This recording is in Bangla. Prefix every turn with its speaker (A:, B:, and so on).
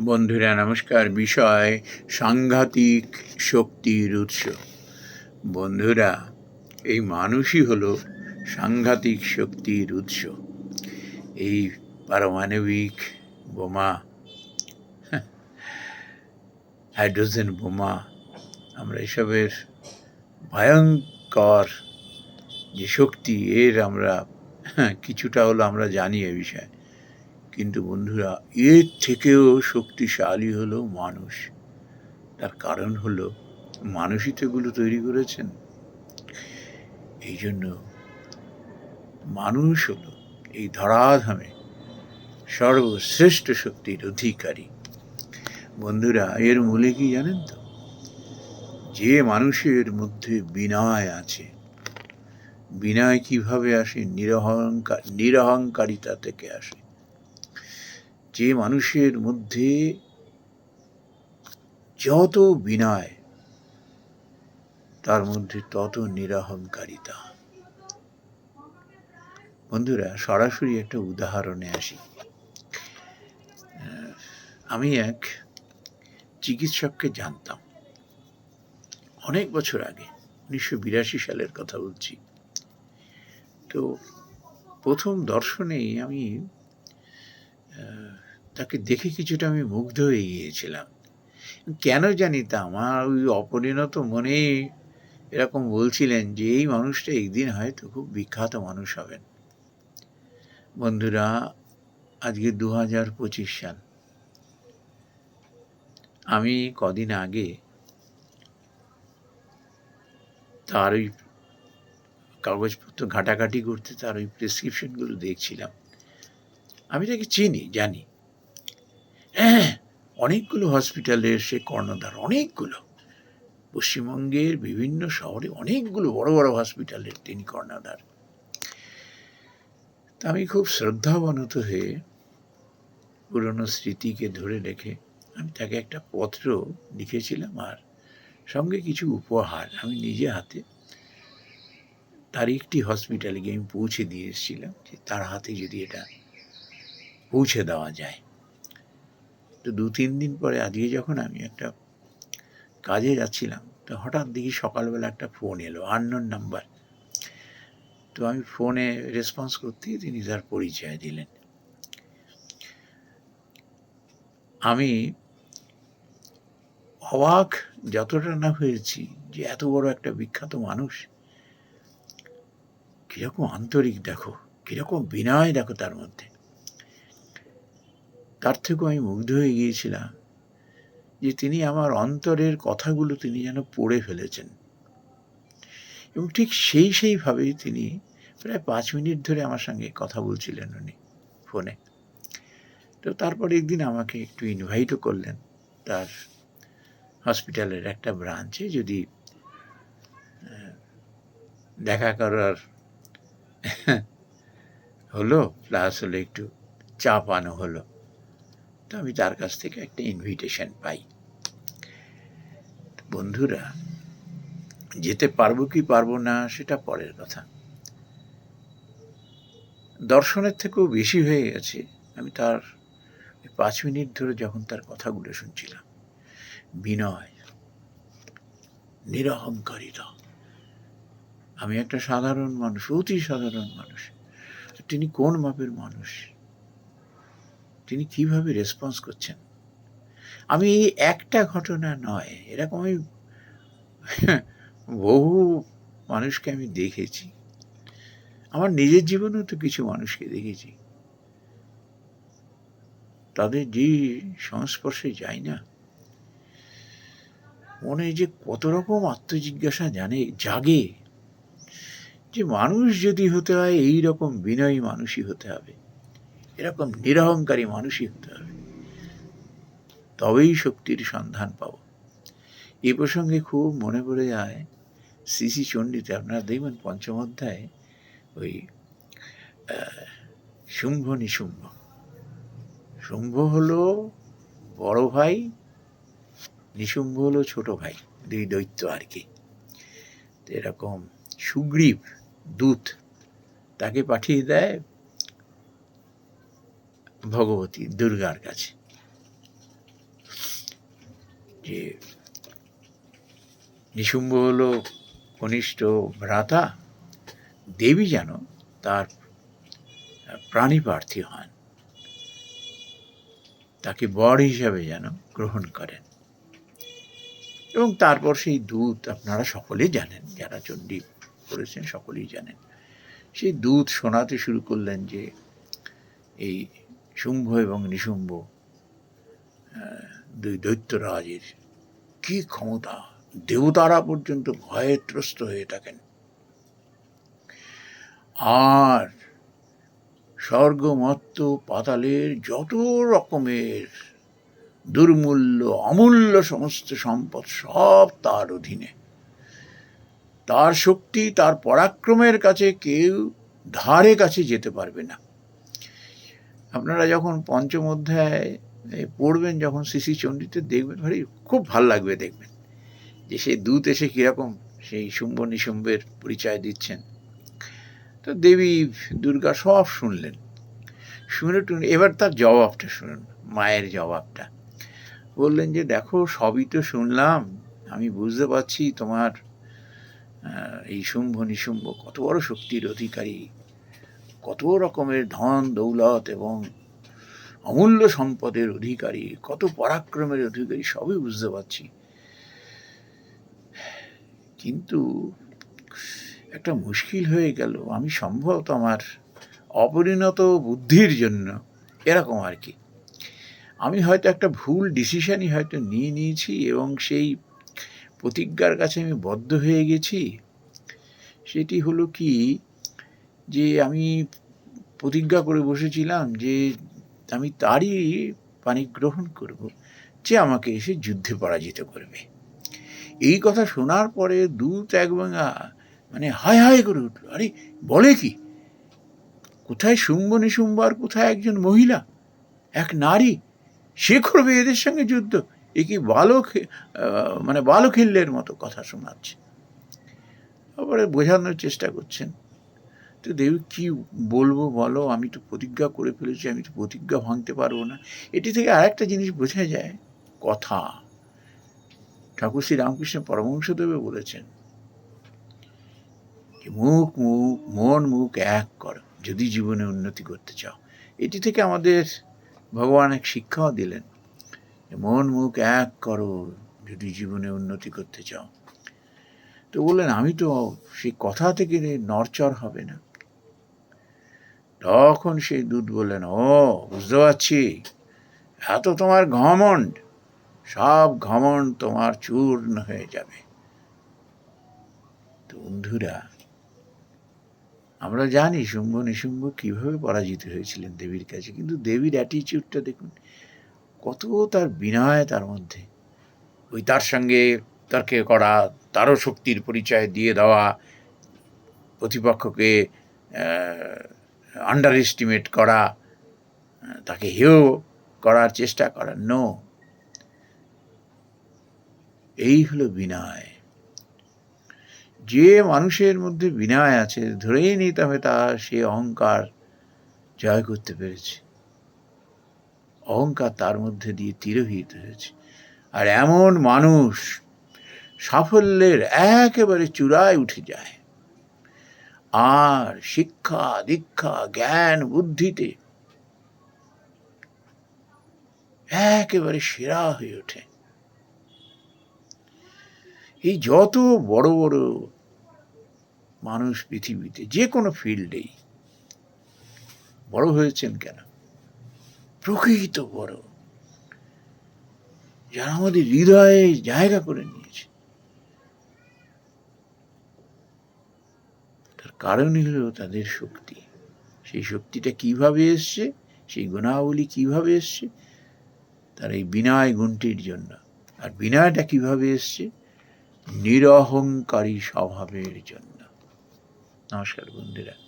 A: বন্ধুরা, নমস্কার। বিষয়, সাংঘাতিক শক্তির উৎস। বন্ধুরা, এই মানুষই হলো সাংঘাতিক শক্তির উৎস। এই পারমাণবিক বোমা হাইড্রোজেন বোমা, আমরা এসবের ভয়ঙ্কর যে শক্তি, এর আমরা কিছুটা হলো আমরা জানি এ বিষয়ে। কিন্তু বন্ধুরা, এর থেকেও শক্তিশালী হলো মানুষ। তার কারণ হলো মানুষই তো এগুলো তৈরি করেছেন। এই জন্য মানুষ হলো এই ধরাধামে সর্বশ্রেষ্ঠ শক্তির অধিকারী। বন্ধুরা, এর মূলে কি জানেন তো? যে মানুষের মধ্যে বিনয় আছে। বিনয় কীভাবে আসে? নিরহংকার, নিরহংকারিতা থেকে আসে। যে মানুষের মধ্যে যত বিনয়, তার মধ্যে তত নিরহংকারিতা। বন্ধুরা, সরাসরি একটা উদাহরণে আসি। আমি এক চিকিৎসককে জানতাম। অনেক বছর আগে, উনিশশো বিরাশি সালের কথা বলছি। তো প্রথম দর্শনেই আমি তাকে দেখে কিছুটা আমি মুগ্ধ হয়ে গিয়েছিলাম। কেন জানি তা আমার ওই অপরিণত মনে এরকম বলছিলেন যে, এই মানুষটা একদিন হয়তো খুব বিখ্যাত মানুষ হবেন। বন্ধুরা, আজকে দু হাজার পঁচিশ সাল। আমি কদিন আগে তার ওই কাগজপত্র ঘাটাঘাটি করতে তার ওই প্রেসক্রিপশনগুলো দেখছিলাম। আমি তাকে চিনি, জানি। হ্যাঁ অনেকগুলো হসপিটালের সে কর্ণধার, অনেকগুলো। পশ্চিমবঙ্গের বিভিন্ন শহরে অনেকগুলো বড় বড় হসপিটালের তিনি কর্ণধার। তা আমি খুব শ্রদ্ধাবনত হয়ে পুরনো স্মৃতিকে ধরে রেখে আমি তাকে একটা পত্র লিখেছিলাম আর সঙ্গে কিছু উপহার আমি নিজে হাতে তার একটি হসপিটালে গিয়ে আমি পৌঁছে দিয়ে এসেছিলাম যে তার হাতে যদি এটা পৌঁছে দেওয়া যায়। তো দু, তিন দিন পরে আজকে যখন আমি একটা কাজে যাচ্ছিলাম, তো হঠাৎ দেখি সকালবেলা একটা ফোন এলো আননোন নাম্বার তো আমি ফোনে রেসপন্স করতেই তিনি তার পরিচয় দিলেন। আমি অবাক যতটা না হয়েছি যে এত বড় একটা বিখ্যাত মানুষ। কীরকম আন্তরিক দেখো, কীরকম বিনয় দেখো তার মধ্যে। তার থেকেও আমি মুগ্ধ হয়ে গিয়েছিলাম যে তিনি আমার অন্তরের কথাগুলো তিনি যেন পড়ে ফেলেছেন। এবং ঠিক সেই সেইভাবেই তিনি প্রায় পাঁচ মিনিট ধরে আমার সঙ্গে কথা বলছিলেন উনি ফোনে। তো তারপরে একদিন আমাকে একটু ইনভাইটও করলেন তার হসপিটালের একটা ব্রাঞ্চে যদি দেখা করার হলো প্লাস হলো একটু চা পানো হলো। তো আমি তার কাছ থেকে একটা ইনভিটেশন পাই। বন্ধুরা, যেতে পারব কি পারব না সেটা পরের কথা। দর্শনের থেকেও বেশি হয়ে গেছে, আমি তার পাঁচ মিনিট ধরে যখন তার কথাগুলো শুনছিলাম, বিনয় নিরহংকারিতা। আমি একটা সাধারণ মানুষ, অতি সাধারণ মানুষ। তিনি কোন মাপের মানুষ? তিনি কীভাবে রেসপন্স করছেন? আমি একটা ঘটনা নয়, এরকম আমি বহু মানুষকে আমি দেখেছি। আমার নিজের জীবনেও তো কিছু মানুষকে দেখেছি। তাদের যে সংস্পর্শে যায় না, মনে যে কত রকম আত্মজিজ্ঞাসা জানে, জাগে যে মানুষ যদি হতে হয় এই রকম বিনয়ী মানুষই হতে হবে। এরকম নিরহংকারী মানুষই হতে হবে। তবেই শক্তির সন্ধান পাব। এ প্রসঙ্গে খুব মনে পড়ে যায় শ্রী চণ্ডীতে, আপনারা দেখবেন পঞ্চম অধ্যায়ে ওই শুম্ভ নিশুম্ভ। শুম্ভ হলো বড় ভাই, নিশুম্ভ হলো ছোট ভাই, দুই দৈত্য আর কি। এরকম সুগ্রীব, দূত, তাকে পাঠিয়ে দেয় ভগবতী, দুর্গার কাছে। যে নিশুম্ভ হল কনিষ্ঠ ভ্রাতা, দেবী যেন তার প্রাণী প্রার্থী হন। তাকে বর হিসাবে যেন গ্রহণ করেন। এবং তারপর সেই দূত আপনারা সকলেই জানেন, যারা চণ্ডী পড়েছেন সকলেই জানেন। সেই দূত শোনাতে শুরু করলেন যে, এই শুম্ভ এবং নিশুম্ভ দুই দৈত্যরাজের কি ক্ষমতা? দেবতারা পর্যন্ত ভয়ে ত্রস্ত হয়ে থাকেন। আর স্বর্গমত্ত পাতালের যত রকমের দুর্মূল্য, অমূল্য সমস্ত সম্পদ সব তার অধীনে। তার শক্তি, তার পরাক্রমের কাছে কেউ ধারে কাছে যেতে পারবে না। আপনারা যখন পঞ্চম অধ্যায় পড়বেন, যখন শিশি চণ্ডীতে দেখবেন, ভারী খুব ভালো লাগবে দেখবেন যে সেই দূত এসে কীরকম সেই শুম্ভ নিশুম্ভের পরিচয় দিচ্ছেন। তো দেবী দুর্গা সব শুনলেন। শুনে টুনে এবার তার জবাবটা শুনুন, মায়ের জবাবটা। বললেন যে, দেখো, সবই তো শুনলাম। আমি বুঝতে পারছি তোমার এই শুম্ভ নিশুম্ভ কত বড় শক্তির অধিকারী। কত রকমের ধন, দৌলত এবং অমূল্য সম্পদের অধিকারী, কত পরাক্রমের অধিকারী সবই বুঝতে পারছি। কিন্তু একটা মুশকিল হয়ে গেল। আমি সম্ভবত আমার অপরিণত বুদ্ধির জন্য এরকম আর কি। আমি হয়তো একটা ভুল ডিসিশনই হয়তো নিয়ে নিয়েছি এবং সেই প্রতিজ্ঞার কাছে আমি বদ্ধ হয়ে গেছি। সেটি হলো কি যে আমি প্রতিজ্ঞা করে বসেছিলাম যে আমি তারই পানি গ্রহণ করব, যে আমাকে এসে যুদ্ধে পরাজিত করবে। এই কথা শোনার পরে দূত একবার মানে হায় হায় করে উঠল, আরে, বলে কি? কোথায় শুম্ভ নিশুম্ভ আর কোথায় একজন মহিলা? এক নারী? সে করবে এদের সঙ্গে যুদ্ধ? এ কি বালক মানে বালখিল্যের মতো কথা শোনাচ্ছে? তারপরে বোঝানোর চেষ্টা করছেন। তো দেবী, কি বলব বলো? আমি তো প্রতিজ্ঞা করে ফেলেছি, আমি তো প্রতিজ্ঞা ভাঙতে পারব না। এটি থেকে আরেকটা জিনিস বোঝা যায়, কথা। ঠাকুর শ্রী রামকৃষ্ণ পরমহংসদেবে বলেছেন মুখ মুখ, মন, মুখ এক করো, যদি জীবনে উন্নতি করতে চাও। এটি থেকে আমাদের ভগবান এক শিক্ষাও দিলেন মন, মুখ এক করো, যদি জীবনে উন্নতি করতে চাও। তো বললেন, আমি তো সেই কথা থেকে নরচর হবে না। তখন সেই দুধ বললেন, ও, বুঝতে পারছি। এত তোমার ঘমণ্ড। সব ঘমণ্ড তোমার চূর্ণ হয়ে যাবে। তো বন্ধুরা, আমরা জানি শুম্ভ নিশুম্ভ কীভাবে পরাজিত হয়েছিলেন দেবীর কাছে, কিন্তু দেবীর অ্যাটিচিউডটা দেখুন, কত তার বিনয় তার মধ্যে। ওই তার সঙ্গে তর্কে করা, তারও শক্তির পরিচয় দিয়ে দেওয়া, প্রতিপক্ষকে আন্ডার এস্টিমেট করা, তাকে হেয় করার চেষ্টা করা নো এই হলো বিনয়। যে মানুষের মধ্যে বিনয় আছে, ধরেই নিতে হবে তার সে অহংকার জয় করতে পেরেছে। অহংকার তার মধ্যে দিয়ে তিরোহিত হয়েছে। আর এমন মানুষ, সাফল্যের একেবারে চূড়ায় উঠে যায়। আর শিক্ষা, দীক্ষা, জ্ঞান, বুদ্ধিতে একেবারে সেরা হয়ে ওঠে। এই যত বড় বড় মানুষ পৃথিবীতে, যে কোনো ফিল্ডেই বড় হয়েছেন কেন? প্রকৃত বড়। যারা আমাদের হৃদয়ে জায়গা করে নিয়েছে কারণই হলো তাদের শক্তি। সেই শক্তিটা কীভাবে এসছে, সেই গুণাবলী কীভাবে এসছে, তার এই বিনয় গুণটির জন্য। আর বিনয়টা কীভাবে এসছে? নিরহংকারী স্বভাবের জন্য। নমস্কার বন্ধুরা।